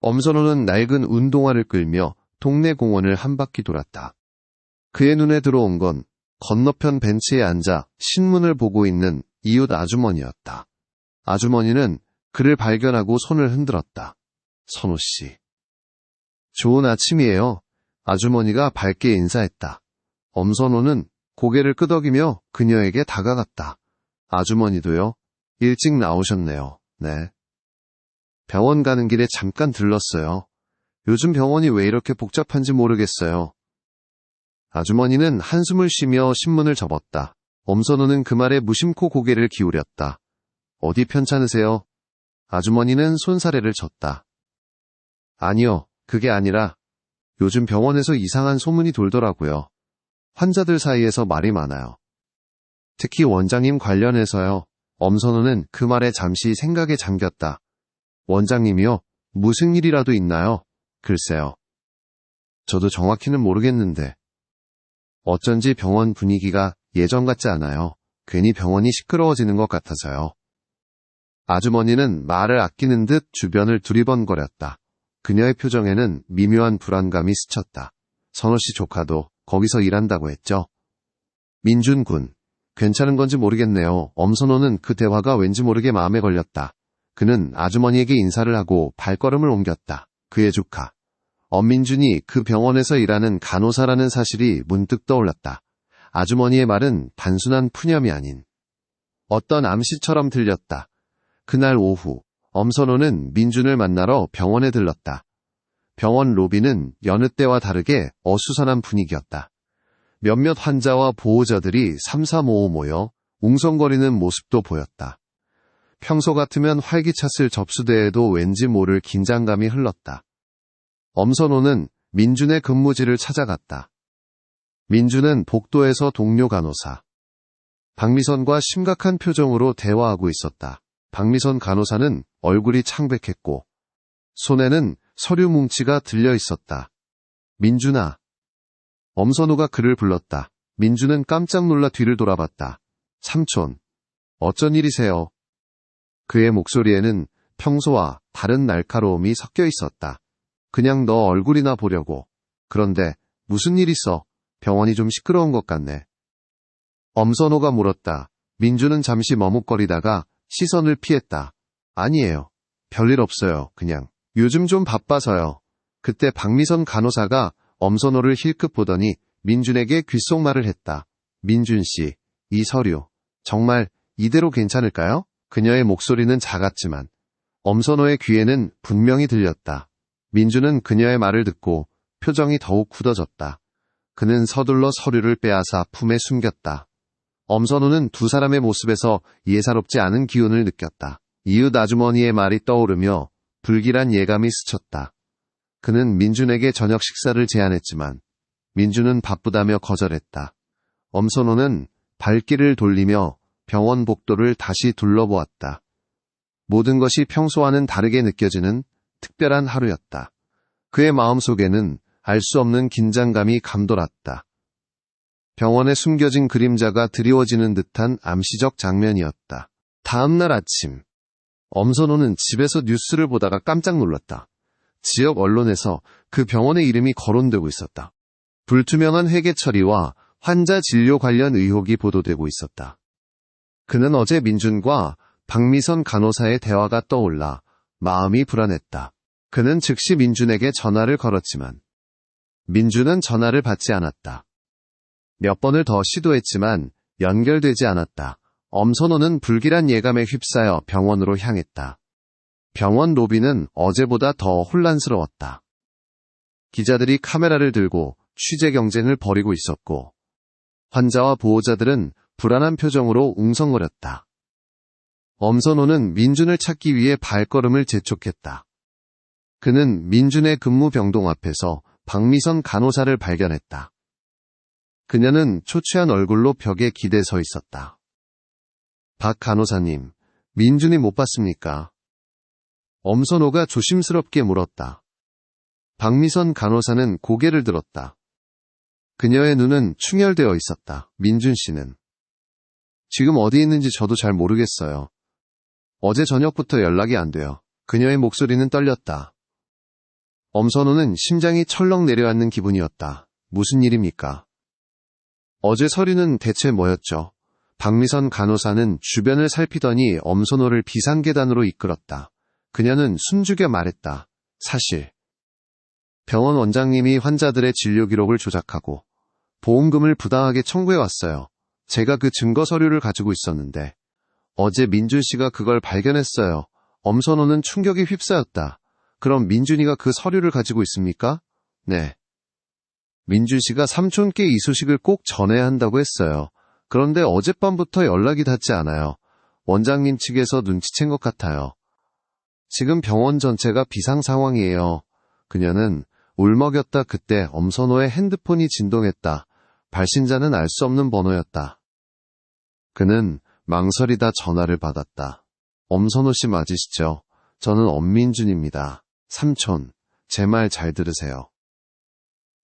엄선호는 낡은 운동화를 끌며 동네 공원을 한 바퀴 돌았다. 그의 눈에 들어온 건 건너편 벤치에 앉아 신문을 보고 있는 이웃 아주머니였다. 아주머니는 그를 발견하고 손을 흔들었다. 선호 씨. 좋은 아침이에요. 아주머니가 밝게 인사했다. 엄선호는 고개를 끄덕이며 그녀에게 다가갔다. 아주머니도요? 일찍 나오셨네요. 네. 병원 가는 길에 잠깐 들렀어요. 요즘 병원이 왜 이렇게 복잡한지 모르겠어요. 아주머니는 한숨을 쉬며 신문을 접었다. 엄선호는 그 말에 무심코 고개를 기울였다. 어디 편찮으세요? 아주머니는 손사래를 쳤다. 아니요, 그게 아니라 요즘 병원에서 이상한 소문이 돌더라고요. 환자들 사이에서 말이 많아요. 특히 원장님 관련해서요. 엄선호는 그 말에 잠시 생각에 잠겼다. 원장님이요? 무슨 일이라도 있나요? 글쎄요. 저도 정확히는 모르겠는데. 어쩐지 병원 분위기가 예전 같지 않아요. 괜히 병원이 시끄러워지는 것 같아서요. 아주머니는 말을 아끼는 듯 주변을 두리번거렸다. 그녀의 표정에는 미묘한 불안감이 스쳤다. 선호 씨 조카도 거기서 일한다고 했죠? 민준 군. 괜찮은 건지 모르겠네요. 엄선호는 그 대화가 왠지 모르게 마음에 걸렸다. 그는 아주머니에게 인사를 하고 발걸음을 옮겼다. 그의 조카. 엄민준이 그 병원에서 일하는 간호사라는 사실이 문득 떠올랐다. 아주머니의 말은 단순한 푸념이 아닌 어떤 암시처럼 들렸다. 그날 오후 엄선호는 민준을 만나러 병원에 들렀다. 병원 로비는 여느 때와 다르게 어수선한 분위기였다. 몇몇 환자와 보호자들이 삼삼오오 모여 웅성거리는 모습도 보였다. 평소 같으면 활기찼을 접수대에도 왠지 모를 긴장감이 흘렀다. 엄선호는 민준의 근무지를 찾아갔다. 민준은 복도에서 동료 간호사. 박미선과 심각한 표정으로 대화하고 있었다. 박미선 간호사는 얼굴이 창백했고 손에는 서류 뭉치가 들려 있었다. 민준아. 엄선호가 그를 불렀다. 민준은 깜짝 놀라 뒤를 돌아봤다. 삼촌. 어쩐 일이세요? 그의 목소리에는 평소와 다른 날카로움이 섞여 있었다. 그냥 너 얼굴이나 보려고. 그런데 무슨 일 있어? 병원이 좀 시끄러운 것 같네. 엄선호가 물었다. 민주는 잠시 머뭇거리다가 시선을 피했다. 아니에요. 별일 없어요. 그냥. 요즘 좀 바빠서요. 그때 박미선 간호사가 엄선호를 힐끗 보더니 민준에게 귓속말을 했다. 민준 씨, 이 서류. 정말 이대로 괜찮을까요? 그녀의 목소리는 작았지만 엄선호의 귀에는 분명히 들렸다. 민준은 그녀의 말을 듣고 표정이 더욱 굳어졌다. 그는 서둘러 서류를 빼앗아 품에 숨겼다. 엄선호는 두 사람의 모습에서 예사롭지 않은 기운을 느꼈다. 이웃 아주머니의 말이 떠오르며 불길한 예감이 스쳤다. 그는 민준에게 저녁 식사를 제안했지만 민준은 바쁘다며 거절했다. 엄선호는 발길을 돌리며 병원 복도를 다시 둘러보았다. 모든 것이 평소와는 다르게 느껴지는 특별한 하루였다. 그의 마음 속에는 알 수 없는 긴장감이 감돌았다. 병원에 숨겨진 그림자가 드리워지는 듯한 암시적 장면이었다. 다음날 아침, 엄선호는 집에서 뉴스를 보다가 깜짝 놀랐다. 지역 언론에서 그 병원의 이름이 거론되고 있었다. 불투명한 회계 처리와 환자 진료 관련 의혹이 보도되고 있었다. 그는 어제 민준과 박미선 간호사의 대화가 떠올라 마음이 불안했다. 그는 즉시 민준에게 전화를 걸었지만 민준은 전화를 받지 않았다. 몇 번을 더 시도했지만 연결되지 않았다. 엄선호는 불길한 예감에 휩싸여 병원으로 향했다. 병원 로비는 어제보다 더 혼란스러웠다. 기자들이 카메라를 들고 취재 경쟁을 벌이고 있었고 환자와 보호자들은 불안한 표정으로 웅성거렸다. 엄선호는 민준을 찾기 위해 발걸음을 재촉했다. 그는 민준의 근무 병동 앞에서 박미선 간호사를 발견했다. 그녀는 초췌한 얼굴로 벽에 기대 서 있었다. 박 간호사님, 민준이 못 봤습니까? 엄선호가 조심스럽게 물었다. 박미선 간호사는 고개를 들었다. 그녀의 눈은 충혈되어 있었다. 민준 씨는. 지금 어디 있는지 저도 잘 모르겠어요. 어제 저녁부터 연락이 안 돼요. 그녀의 목소리는 떨렸다. 엄선호는 심장이 철렁 내려앉는 기분이었다. 무슨 일입니까? 어제 서류는 대체 뭐였죠? 박미선 간호사는 주변을 살피더니 엄선호를 비상계단으로 이끌었다. 그녀는 숨죽여 말했다. 사실. 병원 원장님이 환자들의 진료 기록을 조작하고 보험금을 부당하게 청구해 왔어요. 제가 그 증거 서류를 가지고 있었는데 어제 민준 씨가 그걸 발견했어요. 엄선호는 충격에 휩싸였다. 그럼 민준이가 그 서류를 가지고 있습니까? 네. 민준 씨가 삼촌께 이 소식을 꼭 전해야 한다고 했어요. 그런데 어젯밤부터 연락이 닿지 않아요. 원장님 측에서 눈치챈 것 같아요. 지금 병원 전체가 비상 상황이에요. 그녀는 울먹였다 그때 엄선호의 핸드폰이 진동했다. 발신자는 알 수 없는 번호였다. 그는 망설이다 전화를 받았다. 엄선호 씨 맞으시죠? 저는 엄민준입니다. 삼촌, 제 말 잘 들으세요.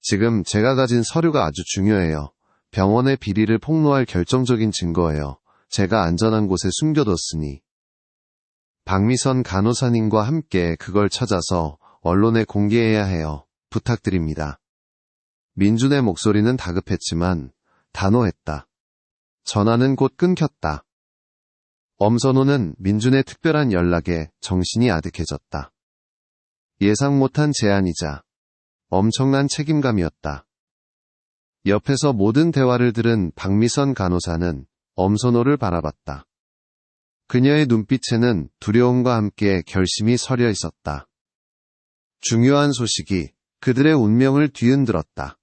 지금 제가 가진 서류가 아주 중요해요. 병원의 비리를 폭로할 결정적인 증거예요. 제가 안전한 곳에 숨겨뒀으니. 박미선 간호사님과 함께 그걸 찾아서 언론에 공개해야 해요. 부탁드립니다. 민준의 목소리는 다급했지만 단호했다. 전화는 곧 끊겼다. 엄선호는 민준의 특별한 연락에 정신이 아득해졌다. 예상 못한 제안이자 엄청난 책임감이었다. 옆에서 모든 대화를 들은 박미선 간호사는 엄선호를 바라봤다. 그녀의 눈빛에는 두려움과 함께 결심이 서려 있었다. 중요한 소식이 그들의 운명을 뒤흔들었다.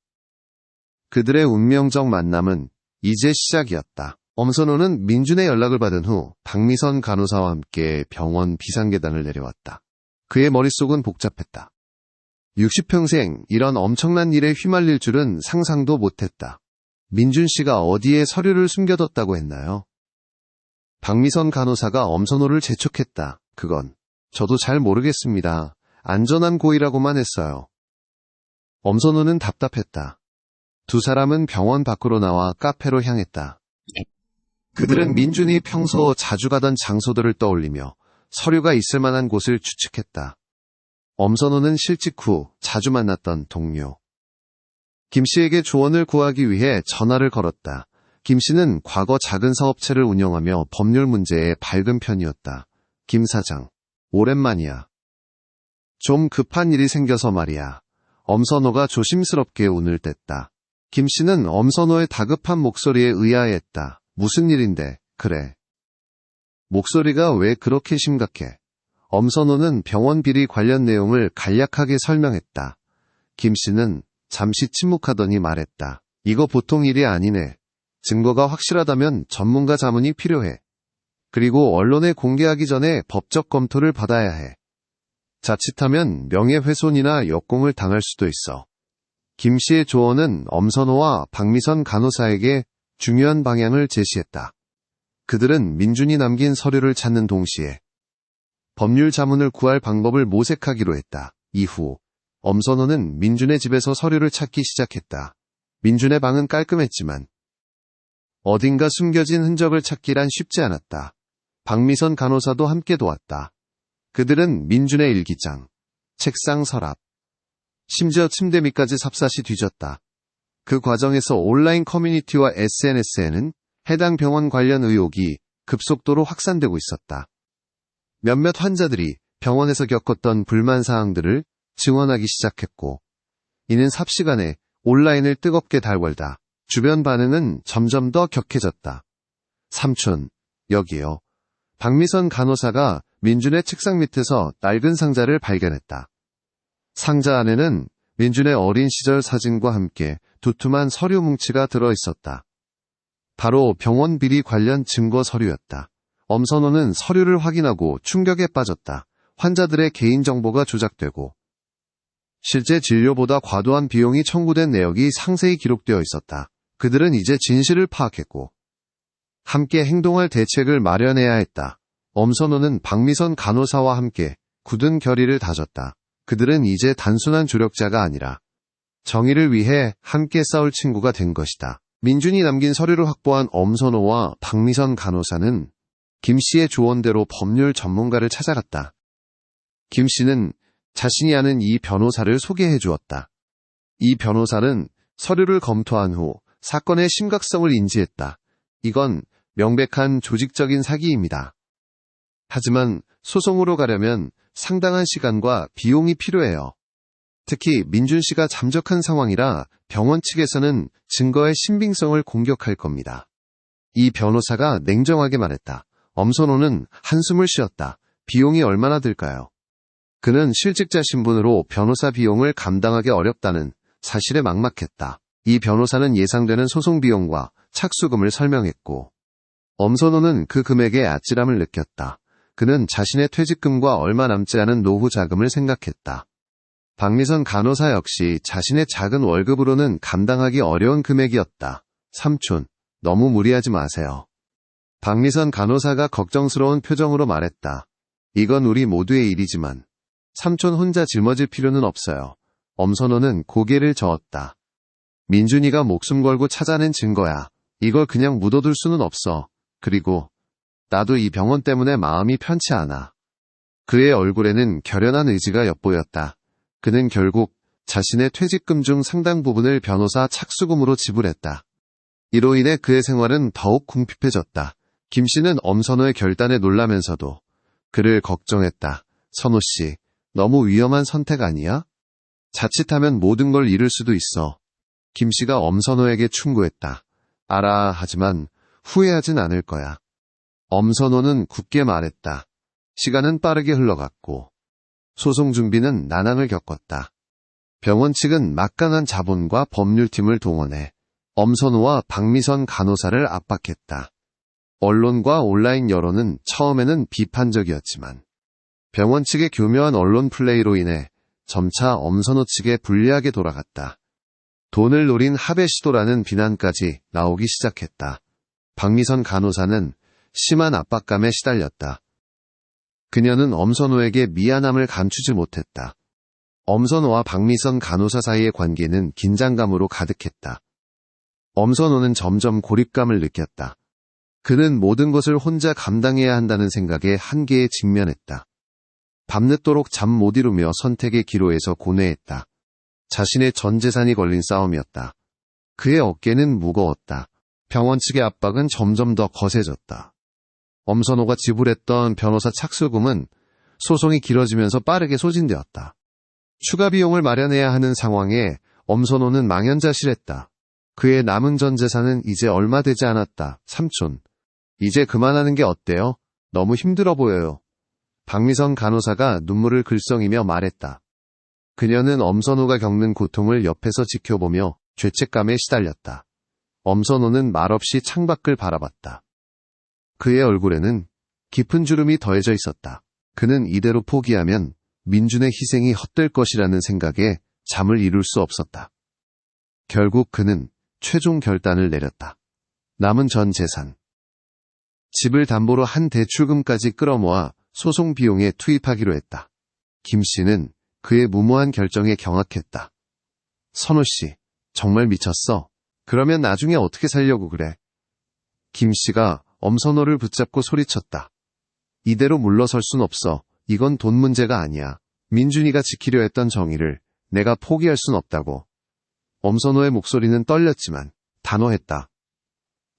그들의 운명적 만남은 이제 시작이었다. 엄선호는 민준의 연락을 받은 후 박미선 간호사와 함께 병원 비상계단을 내려왔다. 그의 머릿속은 복잡했다. 60평생 이런 엄청난 일에 휘말릴 줄은 상상도 못했다. 민준 씨가 어디에 서류를 숨겨뒀다고 했나요? 박미선 간호사가 엄선호를 재촉했다. 그건 저도 잘 모르겠습니다. 안전한 고의라고만 했어요. 엄선호는 답답했다. 두 사람은 병원 밖으로 나와 카페로 향했다. 그들은 민준이 평소 자주 가던 장소들을 떠올리며 서류가 있을 만한 곳을 추측했다. 엄선호는 실직 후 자주 만났던 동료. 김 씨에게 조언을 구하기 위해 전화를 걸었다. 김 씨는 과거 작은 사업체를 운영하며 법률 문제에 밝은 편이었다. 김 사장, 오랜만이야. 좀 급한 일이 생겨서 말이야. 엄선호가 조심스럽게 운을 뗐다. 김 씨는 엄선호의 다급한 목소리에 의아했다. 무슨 일인데, 그래. 목소리가 왜 그렇게 심각해? 엄선호는 병원 비리 관련 내용을 간략하게 설명했다. 김 씨는 잠시 침묵하더니 말했다. 이거 보통 일이 아니네. 증거가 확실하다면 전문가 자문이 필요해. 그리고 언론에 공개하기 전에 법적 검토를 받아야 해. 자칫하면 명예훼손이나 역공을 당할 수도 있어. 김 씨의 조언은 엄선호와 박미선 간호사에게 중요한 방향을 제시했다. 그들은 민준이 남긴 서류를 찾는 동시에 법률 자문을 구할 방법을 모색하기로 했다. 이후 엄선호는 민준의 집에서 서류를 찾기 시작했다. 민준의 방은 깔끔했지만 어딘가 숨겨진 흔적을 찾기란 쉽지 않았다. 박미선 간호사도 함께 도왔다. 그들은 민준의 일기장, 책상 서랍, 심지어 침대 밑까지 삽사시 뒤졌다. 그 과정에서 온라인 커뮤니티와 SNS에는 해당 병원 관련 의혹이 급속도로 확산되고 있었다. 몇몇 환자들이 병원에서 겪었던 불만 사항들을 증언하기 시작했고, 이는 삽시간에 온라인을 뜨겁게 달벌다 주변 반응은 점점 더 격해졌다. 삼촌, 여기요. 박미선 간호사가 민준의 책상 밑에서 낡은 상자를 발견했다. 상자 안에는 민준의 어린 시절 사진과 함께 두툼한 서류 뭉치가 들어 있었다. 바로 병원 비리 관련 증거 서류였다. 엄선호는 서류를 확인하고 충격에 빠졌다. 환자들의 개인정보가 조작되고 실제 진료보다 과도한 비용이 청구된 내역이 상세히 기록되어 있었다. 그들은 이제 진실을 파악했고 함께 행동할 대책을 마련해야 했다. 엄선호는 박미선 간호사와 함께 굳은 결의를 다졌다. 그들은 이제 단순한 조력자가 아니라 정의를 위해 함께 싸울 친구가 된 것이다. 민준이 남긴 서류를 확보한 엄선호와 박미선 간호사는 김 씨의 조언대로 법률 전문가를 찾아갔다. 김 씨는 자신이 아는 이 변호사를 소개해 주었다. 이 변호사는 서류를 검토한 후 사건의 심각성을 인지했다. 이건 명백한 조직적인 사기입니다. 하지만 소송으로 가려면 상당한 시간과 비용이 필요해요. 특히 민준 씨가 잠적한 상황이라 병원 측에서는 증거의 신빙성을 공격할 겁니다. 이 변호사가 냉정하게 말했다. 엄선호는 한숨을 쉬었다. 비용이 얼마나 들까요? 그는 실직자 신분으로 변호사 비용을 감당하기 어렵다는 사실에 막막했다. 이 변호사는 예상되는 소송 비용과 착수금을 설명했고, 엄선호는 그 금액에 아찔함을 느꼈다. 그는 자신의 퇴직금과 얼마 남지 않은 노후 자금을 생각했다. 박미선 간호사 역시 자신의 작은 월급으로는 감당하기 어려운 금액이었다. 삼촌, 너무 무리하지 마세요. 박미선 간호사가 걱정스러운 표정으로 말했다. 이건 우리 모두의 일이지만 삼촌 혼자 짊어질 필요는 없어요. 엄선호는 고개를 저었다. 민준이가 목숨 걸고 찾아낸 증거야. 이걸 그냥 묻어둘 수는 없어. 그리고 나도 이 병원 때문에 마음이 편치 않아. 그의 얼굴에는 결연한 의지가 엿보였다. 그는 결국 자신의 퇴직금 중 상당 부분을 변호사 착수금으로 지불했다. 이로 인해 그의 생활은 더욱 궁핍해졌다. 김 씨는 엄선호의 결단에 놀라면서도 그를 걱정했다. 선호 씨, 너무 위험한 선택 아니야? 자칫하면 모든 걸 잃을 수도 있어. 김 씨가 엄선호에게 충고했다. 알아, 하지만 후회하진 않을 거야. 엄선호는 굳게 말했다. 시간은 빠르게 흘러갔고 소송 준비는 난항을 겪었다. 병원 측은 막강한 자본과 법률팀을 동원해 엄선호와 박미선 간호사를 압박했다. 언론과 온라인 여론은 처음에는 비판적이었지만 병원 측의 교묘한 언론 플레이로 인해 점차 엄선호 측에 불리하게 돌아갔다. 돈을 노린 합의 시도라는 비난까지 나오기 시작했다. 박미선 간호사는 심한 압박감에 시달렸다. 그녀는 엄선호에게 미안함을 감추지 못했다. 엄선호와 박미선 간호사 사이의 관계는 긴장감으로 가득했다. 엄선호는 점점 고립감을 느꼈다. 그는 모든 것을 혼자 감당해야 한다는 생각에 한계에 직면했다. 밤늦도록 잠 못 이루며 선택의 기로에서 고뇌했다. 자신의 전 재산이 걸린 싸움이었다. 그의 어깨는 무거웠다. 병원 측의 압박은 점점 더 거세졌다. 엄선호가 지불했던 변호사 착수금은 소송이 길어지면서 빠르게 소진되었다. 추가 비용을 마련해야 하는 상황에 엄선호는 망연자실했다. 그의 남은 전 재산은 이제 얼마 되지 않았다. 삼촌. 이제 그만하는 게 어때요? 너무 힘들어 보여요. 박미선 간호사가 눈물을 글썽이며 말했다. 그녀는 엄선호가 겪는 고통을 옆에서 지켜보며 죄책감에 시달렸다. 엄선호는 말없이 창밖을 바라봤다. 그의 얼굴에는 깊은 주름이 더해져 있었다. 그는 이대로 포기하면 민준의 희생이 헛될 것이라는 생각에 잠을 이룰 수 없었다. 결국 그는 최종 결단을 내렸다. 남은 전 재산. 집을 담보로 한 대출금까지 끌어모아 소송 비용에 투입하기로 했다. 김 씨는 그의 무모한 결정에 경악했다. 선호 씨, 정말 미쳤어. 그러면 나중에 어떻게 살려고 그래? 김 씨가 엄선호를 붙잡고 소리쳤다. 이대로 물러설 순 없어. 이건 돈 문제가 아니야. 민준이가 지키려 했던 정의를 내가 포기할 순 없다고. 엄선호의 목소리는 떨렸지만 단호했다.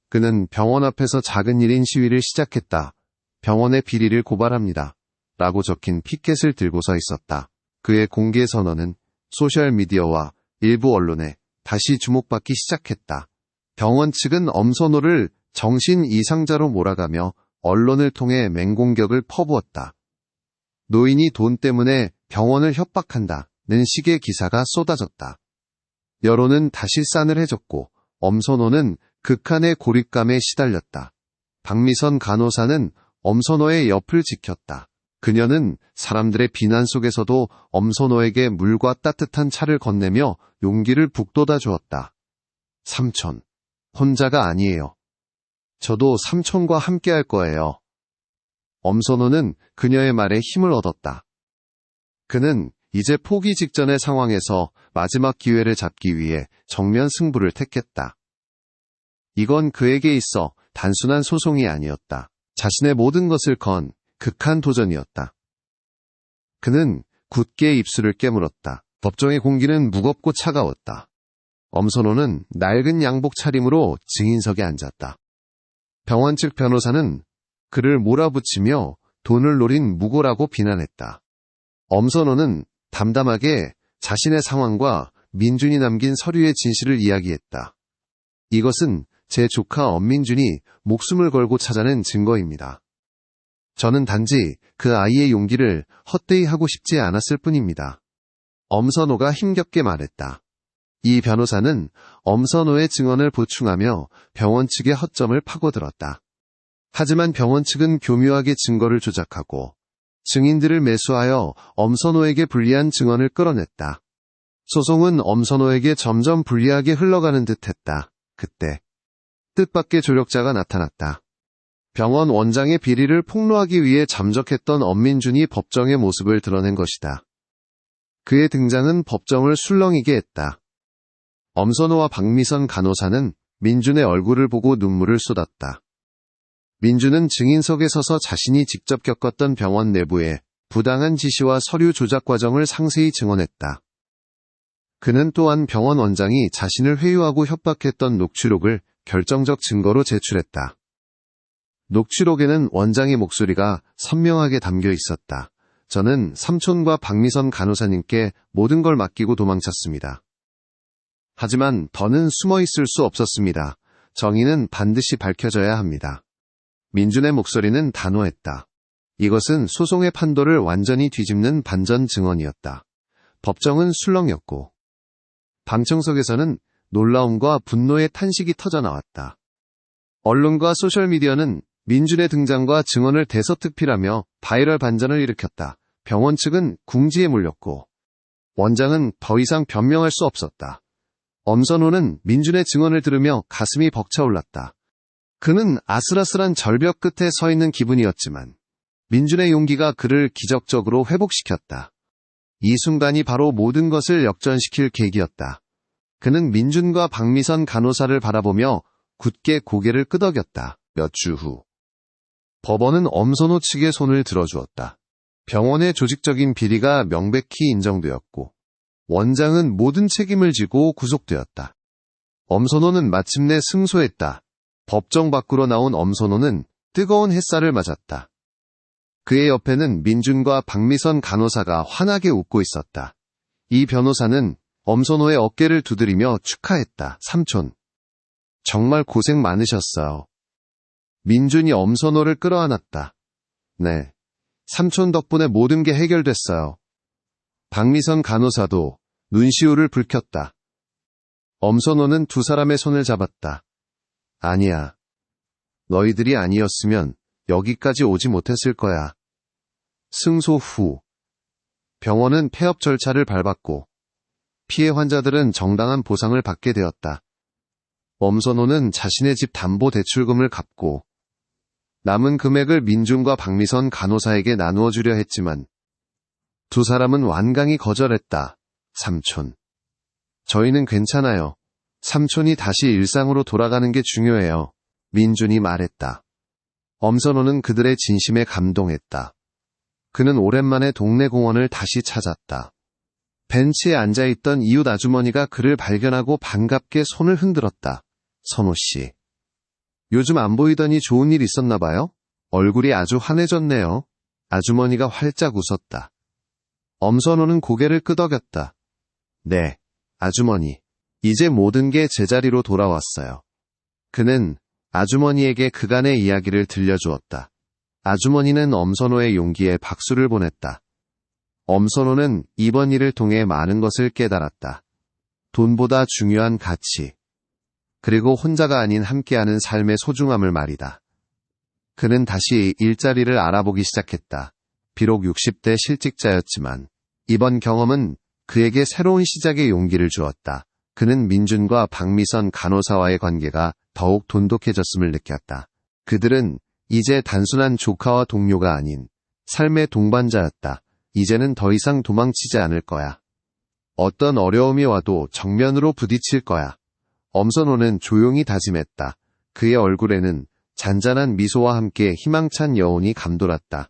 그는 병원 앞에서 작은 일인 시위를 시작했다. 병원의 비리를 고발합니다. 라고 적힌 피켓을 들고 서 있었다. 그의 공개 선언은 소셜미디어와 일부 언론에 다시 주목받기 시작했다. 병원 측은 엄선호를 정신 이상자로 몰아가며 언론을 통해 맹공격을 퍼부었다. 노인이 돈 때문에 병원을 협박한다는 식의 기사가 쏟아졌다. 여론은 다시 싸늘해졌고 엄선호는 극한의 고립감에 시달렸다. 박미선 간호사는 엄선호의 옆을 지켰다. 그녀는 사람들의 비난 속에서도 엄선호에게 물과 따뜻한 차를 건네며 용기를 북돋아 주었다. 삼촌, 혼자가 아니에요. 저도 삼촌과 함께 할 거예요. 엄선호는 그녀의 말에 힘을 얻었다. 그는 이제 포기 직전의 상황에서 마지막 기회를 잡기 위해 정면 승부를 택했다. 이건 그에게 있어 단순한 소송이 아니었다. 자신의 모든 것을 건 극한 도전이었다. 그는 굳게 입술을 깨물었다. 법정의 공기는 무겁고 차가웠다. 엄선호는 낡은 양복 차림으로 증인석에 앉았다. 병원 측 변호사는 그를 몰아붙이며 돈을 노린 무고라고 비난했다. 엄선호는 담담하게 자신의 상황과 민준이 남긴 서류의 진실을 이야기했다. 이것은 제 조카 엄민준이 목숨을 걸고 찾아낸 증거입니다. 저는 단지 그 아이의 용기를 헛되이 하고 싶지 않았을 뿐입니다. 엄선호가 힘겹게 말했다. 이 변호사는 엄선호의 증언을 보충하며 병원 측의 허점을 파고들었다. 하지만 병원 측은 교묘하게 증거를 조작하고 증인들을 매수하여 엄선호에게 불리한 증언을 끌어냈다. 소송은 엄선호에게 점점 불리하게 흘러가는 듯 했다. 그때 뜻밖의 조력자가 나타났다. 병원 원장의 비리를 폭로하기 위해 잠적했던 엄민준이 법정의 모습을 드러낸 것이다. 그의 등장은 법정을 술렁이게 했다. 엄선호와 박미선 간호사는 민준의 얼굴을 보고 눈물을 쏟았다. 민준은 증인석에 서서 자신이 직접 겪었던 병원 내부의 부당한 지시와 서류 조작 과정을 상세히 증언했다. 그는 또한 병원 원장이 자신을 회유하고 협박했던 녹취록을 결정적 증거로 제출했다. 녹취록에는 원장의 목소리가 선명하게 담겨 있었다. 저는 삼촌과 박미선 간호사님께 모든 걸 맡기고 도망쳤습니다. 하지만 더는 숨어 있을 수 없었습니다. 정의는 반드시 밝혀져야 합니다. 민준의 목소리는 단호했다. 이것은 소송의 판도를 완전히 뒤집는 반전 증언이었다. 법정은 술렁였고 방청석에서는 놀라움과 분노의 탄식이 터져나왔다. 언론과 소셜미디어는 민준의 등장과 증언을 대서특필하며 바이럴 반전을 일으켰다. 병원 측은 궁지에 몰렸고 원장은 더 이상 변명할 수 없었다. 엄선호는 민준의 증언을 들으며 가슴이 벅차올랐다. 그는 아슬아슬한 절벽 끝에 서 있는 기분이었지만 민준의 용기가 그를 기적적으로 회복시켰다. 이 순간이 바로 모든 것을 역전시킬 계기였다. 그는 민준과 박미선 간호사를 바라보며 굳게 고개를 끄덕였다. 몇 주 후. 법원은 엄선호 측의 손을 들어주었다. 병원의 조직적인 비리가 명백히 인정되었고 원장은 모든 책임을 지고 구속되었다. 엄선호는 마침내 승소했다. 법정 밖으로 나온 엄선호는 뜨거운 햇살을 맞았다. 그의 옆에는 민준과 박미선 간호사가 환하게 웃고 있었다. 이 변호사는 엄선호의 어깨를 두드리며 축하했다. 삼촌. 정말 고생 많으셨어요. 민준이 엄선호를 끌어안았다. 네. 삼촌 덕분에 모든 게 해결됐어요. 박미선 간호사도 눈시울을 붉혔다. 엄선호는 두 사람의 손을 잡았다. 아니야. 너희들이 아니었으면 여기까지 오지 못했을 거야. 승소 후 병원은 폐업 절차를 밟았고 피해 환자들은 정당한 보상을 받게 되었다. 엄선호는 자신의 집 담보 대출금을 갚고 남은 금액을 민준과 박미선 간호사에게 나누어 주려 했지만 두 사람은 완강히 거절했다. 삼촌. 저희는 괜찮아요. 삼촌이 다시 일상으로 돌아가는 게 중요해요. 민준이 말했다. 엄선호는 그들의 진심에 감동했다. 그는 오랜만에 동네 공원을 다시 찾았다. 벤치에 앉아있던 이웃 아주머니가 그를 발견하고 반갑게 손을 흔들었다. 선호 씨. 요즘 안 보이더니 좋은 일 있었나 봐요? 얼굴이 아주 환해졌네요. 아주머니가 활짝 웃었다. 엄선호는 고개를 끄덕였다. 네, 아주머니. 이제 모든 게 제자리로 돌아왔어요. 그는 아주머니에게 그간의 이야기를 들려주었다. 아주머니는 엄선호의 용기에 박수를 보냈다. 엄선호는 이번 일을 통해 많은 것을 깨달았다. 돈보다 중요한 가치, 그리고 혼자가 아닌 함께하는 삶의 소중함을 말이다. 그는 다시 일자리를 알아보기 시작했다. 비록 60대 실직자였지만 이번 경험은 그에게 새로운 시작의 용기를 주었다. 그는 민준과 박미선 간호사와의 관계가 더욱 돈독해졌음을 느꼈다. 그들은 이제 단순한 조카와 동료가 아닌 삶의 동반자였다. 이제는 더 이상 도망치지 않을 거야. 어떤 어려움이 와도 정면으로 부딪힐 거야. 엄선호는 조용히 다짐했다. 그의 얼굴에는 잔잔한 미소와 함께 희망찬 여운이 감돌았다.